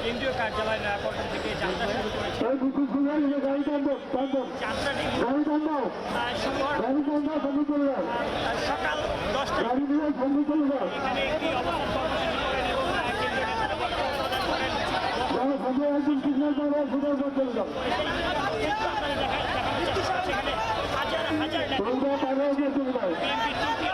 কেন্দ্রীয় কার্যালয় নয়াপল্টন থেকে যাত্রা শুরু করেছে যাত্রাটি সকাল দশটায় এখানে একটি অবস্থান কর্মসূচি করেন এবং আহ, কেন্দ্রীয় নেতারা বক্তব্য প্রদান করেন কিন্তু একজন চেষ্টা করছে এখানে হাজার হাজার নেতা বিএনপি তুর্কি অঙ্গ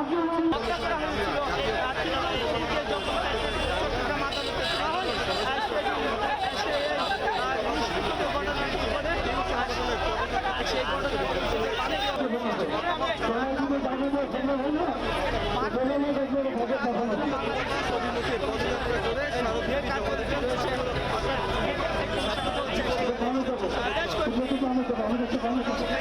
Thank you.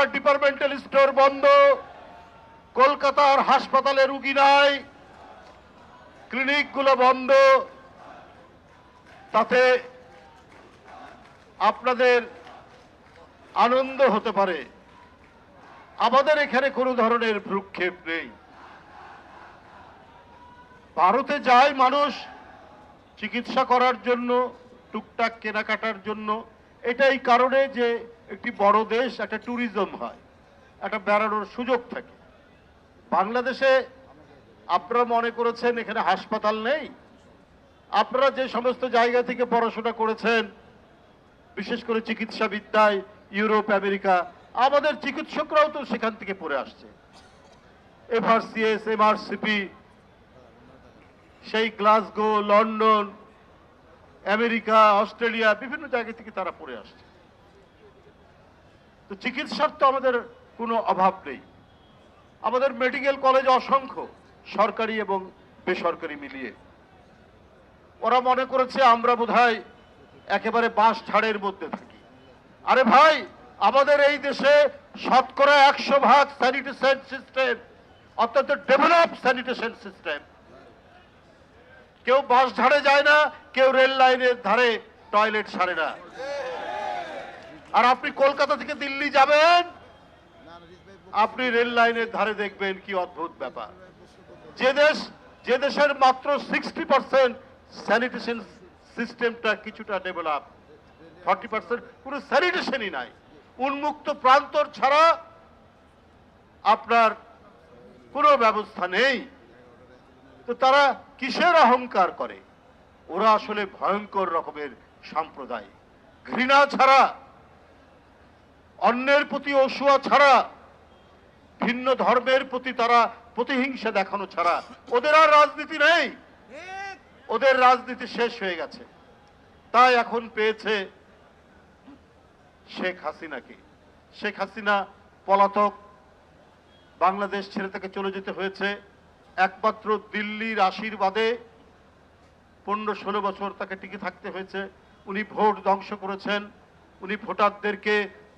কলকাতার ডিপার্টমেন্টাল স্টোর বন্ধ, কলকাতার হাসপাতালে রুগী নাই ক্লিনিকগুলো বন্ধ। তাতে আপনাদের আনন্দ হতে পারে। আমাদের এখানে কোনো ধরনের ভ্রুক্ষেপ নেই। ভারতে যায় মানুষ চিকিৎসা করার জন্য, টুকটাক কেনাকাটার জন্য। এটাই কারণে যে একটি বড় দেশ, একটা ট্যুরিজম হয়, একটা বেড়ানোর সুযোগ থাকে। বাংলাদেশে আপনারা মনে করেছেন এখানে হাসপাতাল নেই। আপনারা যে সমস্ত জায়গা থেকে পড়াশোনা করেছেন, বিশেষ করে চিকিৎসা বিদ্যায় ইউরোপ, আমেরিকা, আমাদের চিকিৎসকরাও তো সেখান থেকে পড়ে আসছে। এফআরসিএস, এমআরসিপি, সেই গ্লাসগো, লন্ডন আমেরিকা, অস্ট্রেলিয়া, বিভিন্ন জায়গা থেকে তারা পড়ে আসছে। তো চিকিৎসার তো আমাদের কোনো অভাব নেই। আমাদের মেডিকেল কলেজ অসংখ্য, সরকারি এবং বেসরকারি মিলিয়ে। ওরা মনে করেছে, আমরা বোধহয় একেবারে বাস ছাড়ের মধ্যে থাকি। আরে ভাই, আমাদের এই দেশে শতকরা একশো ভাগ স্যানিটেশন সিস্টেম অত্যন্ত ডেভেলপ স্যানিটেশন সিস্টেম কেউ বাস ঝাড়ে যায় না, কেউ রেল লাইনের ধারে টয়লেট সারে না। আর আপনি কলকাতা থেকে দিল্লি যাবেন, আপনি রেল লাইনের ধারে দেখবেন কি অদ্ভুত ব্যাপার। যে দেশ, যে দেশের মাত্র সিক্সটি পার্সেন্ট স্যানিটেশন সিস্টেমটা কিছুটা ডেভেলপ ফর্টি পার্সেন্ট কোনো স্যানিটেশনই নাই। উন্মুক্ত প্রান্তর ছাড়া আপনার কোনো ব্যবস্থা নেই। তো তারা কিসের অহংকার করে? ওরা আসলে ভয়ঙ্কর রকমের সম্প্রদায় ঘৃণা ছাড়া, অন্যের প্রতি অসুয়া ছাড়া, ভিন্ন ধর্মের প্রতি তারা প্রতিহিংসা দেখানো ছাড়া, ওদের আর রাজনীতি নেই। ওদের রাজনীতি শেষ হয়ে গেছে। তাই এখন পেয়েছে শেখ হাসিনাকে। শেখ হাসিনা পলাতক, বাংলাদেশ ছেড়ে থেকে চলে যেতে হয়েছে। একমাত্র দিল্লির আশীর্বাদে পনেরো ষোলো বছর তাকে টিকে থাকতে হয়েছে। উনি ভোট ধ্বংস করেছেন। উনি ভোটারদেরকে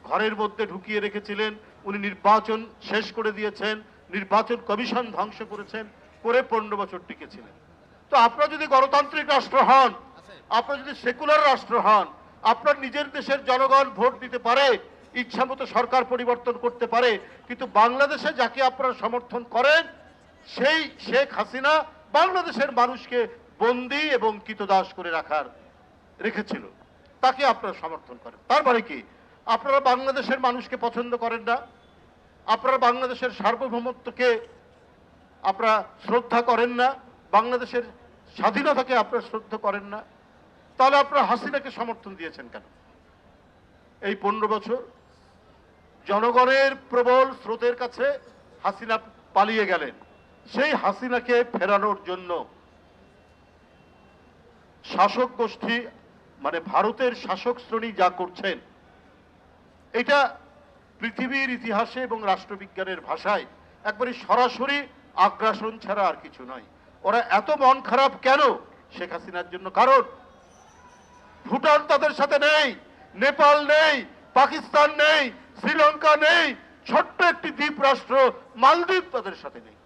ঘরের মধ্যে ঢুকিয়ে রেখেছিলেন। উনি নির্বাচন শেষ করে দিয়েছেন। নির্বাচন কমিশন ধ্বংস করেছেন। করে পনেরো বছর টিকেছিলেন। তো আপনারা যদি গণতান্ত্রিক রাষ্ট্র হন, আপনারা যদি সেকুলার রাষ্ট্র হন, আপনার নিজের দেশের জনগণ ভোট দিতে পারে ইচ্ছা মতো সরকার পরিবর্তন করতে পারে, কিন্তু বাংলাদেশে যাকে আপনারা সমর্থন করেন সেই শেখ হাসিনা বাংলাদেশের মানুষকে বন্দি এবং কৃতদাস করে রাখার রেখেছিল। তাকে আপনারা সমর্থন করেন। তার মানে কি? আপনারা বাংলাদেশের মানুষকে পছন্দ করেন না। আপনারা বাংলাদেশের সার্বভৌমত্বকে আপনারা শ্রদ্ধা করেন না। বাংলাদেশের স্বাধীনতাকে আপনারা শ্রদ্ধা করেন না। তাহলে আপনারা হাসিনাকে সমর্থন দিয়েছেন কেন? এই পনেরো বছর জনগণের প্রবল স্রোতের কাছে হাসিনা পালিয়ে গেলেন। সেই হাসিনাকে ফেরানোর জন্য শাসক গোষ্ঠী মানে ভারতের শাসক শ্রেণি যা করছেন, এটা পৃথিবীর ইতিহাসে এবং রাষ্ট্রবিজ্ঞানের ভাষায় একবারে সরাসরি আগ্রাসন ছাড়া আর কিছু নয়। ওরা এত মন খারাপ কেন শেখ হাসিনার জন্য? কারণ ভুটান তাদের সাথে নেই, নেপাল নেই, পাকিস্তান নেই, শ্রীলঙ্কা নেই, ছোট্ট একটি দ্বীপ রাষ্ট্র মালদ্বীপ তাদের সাথে নেই।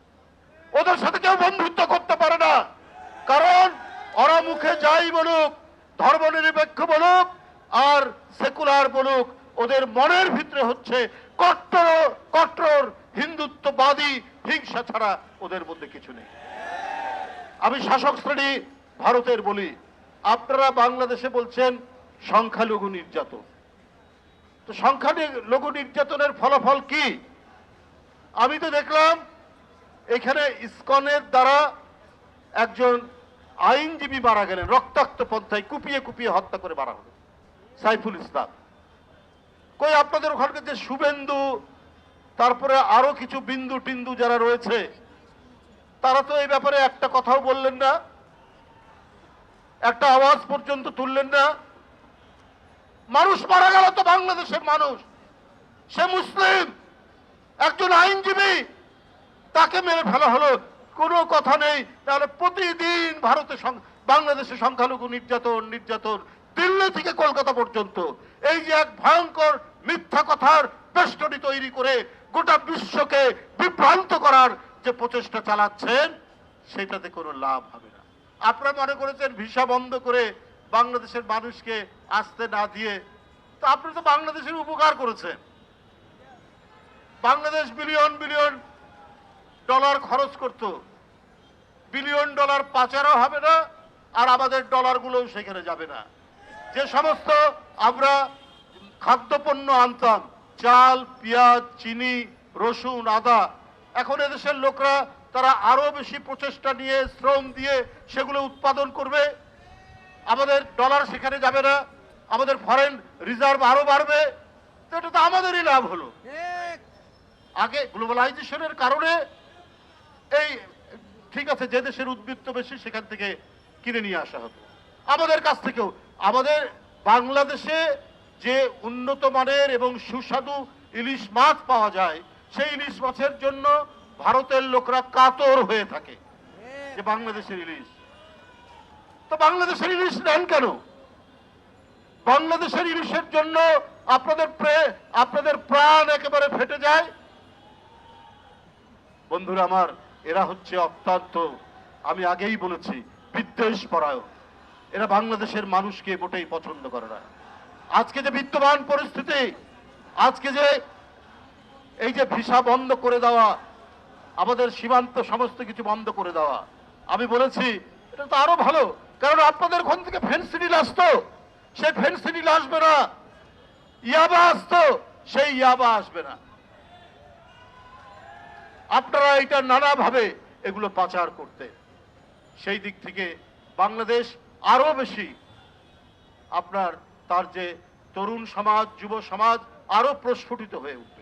ওদের সাথে কেউ বন্ধুত্ব করতে পারে না। কারণ ওরা মুখে যাই বলুক, ধর্মনিরপেক্ষ বলুক, আর সেকুলার বলুক, ওদের মনের ভিতরে হচ্ছে কট্টর কট্টর, হিন্দুত্ববাদী, হিংসা ছাড়া ওদের মধ্যে কিছু নেই। আমি শাসক শ্রেণি ভারতের বলি। আপনারা বাংলাদেশে বলছেন সংখ্যালঘু নির্যাতন। তো সংখ্যালঘু নির্যাতনের ফলাফল কি? আমি তো দেখলাম এখানে ইসকনের দ্বারা একজন আইনজীবী মারা গেলেন, রক্তাক্ত পন্থায় কুপিয়ে কুপিয়ে হত্যা করে মারা হলো, সাইফুল ইসলাম। কই, আপনাদের ওখানকার যে শুভেন্দু, তারপরে আরও কিছু বিন্দু টিন্দু যারা রয়েছে, তারা তো এই ব্যাপারে একটা কথাও বললেন না, একটা আওয়াজ পর্যন্ত তুললেন না। মানুষ মারা গেল তো বাংলাদেশের মানুষ। সে মুসলিম, একজন আইনজীবী। তাকে মেরে ফেলা হলো। কোনো কথা নেই। তাহলে প্রতিদিন ভারতে বাংলাদেশে সংখ্যালঘু নির্যাতন নির্যাতন, দিল্লি থেকে কলকাতা পর্যন্ত। এই যে এক ভয়ঙ্কর মিথ্যা কথার বেষ্টনী তৈরি করে গোটা বিশ্বকে বিভ্রান্ত করার যে প্রচেষ্টা চালাচ্ছেন, সেটাতে কোনো লাভ হবে না। আপনারা মনে করেছেন ভিসা বন্ধ করে বাংলাদেশের মানুষকে আসতে না দিয়ে? তো আপনি তো বাংলাদেশের উপকার করেছেন। বাংলাদেশ বিলিয়ন বিলিয়ন ডলার খরচ করত। বিলিয়ন ডলার পাচারও হবে না আর আমাদের ডলারগুলোও সেখানে যাবে না। যে সমস্ত আমরা খাদ্যপণ্য আনতাম চাল পেঁয়াজ চিনি রসুন আদা এখন এদেশের লোকরা তারা আরও বেশি প্রচেষ্টা নিয়ে শ্রম দিয়ে সেগুলো উৎপাদন করবে। আমাদের ডলার সেখানে যাবে না আমাদের ফরেন রিজার্ভ আরও বাড়বে। তো এটা তো আমাদেরই লাভ হলো। আগে গ্লোবালাইজেশনের কারণে এই, ঠিক আছে, যে দেশের উদ্বৃত্ত বেশি, সেখান থেকে কিনে নিয়ে আসা হতো আমাদের কাছ থেকেও, আমাদের বাংলাদেশে যে উন্নত মানের এবং সুস্বাদু ইলিশ মাছ পাওয়া যায়, সেই ইলিশ মাছের জন্য ভারতের লোকরা কাতর হয়ে থাকে যে বাংলাদেশের ইলিশ। তো বাংলাদেশের ইলিশ নেন কেন? বাংলাদেশের ইলিশের জন্য আপনাদের আপনাদের প্রাণ একেবারে ফেটে যায়। বন্ধুরা আমার এরা হচ্ছে অত্যন্ত, আমি আগেই বলেছি বিদ্বেষ পরায়ণ এরা বাংলাদেশের মানুষকে মোটেই পছন্দ করে না। আজকে যে বিদ্যমান পরিস্থিতি, আজকে যে এই যে ভিসা বন্ধ করে দেওয়া, আমাদের সীমান্ত সমস্ত কিছু বন্ধ করে দেওয়া, আমি বলেছি, এটা তো আরও ভালো, কারণ আপনাদের ওখান থেকে ফেন্সিডিল আসতো, সেই ফেন্সিডিল আসবে না। ইয়াবা আসতো, সেই ইয়াবা আসবে না। আপনারা এটা নানাভাবে এগুলো পাচার করতে। সেই দিক থেকে বাংলাদেশ আরও বেশি আপনার তার যে তরুণ সমাজ, যুব সমাজ আরও প্রস্ফুটিত হয়ে উঠবে।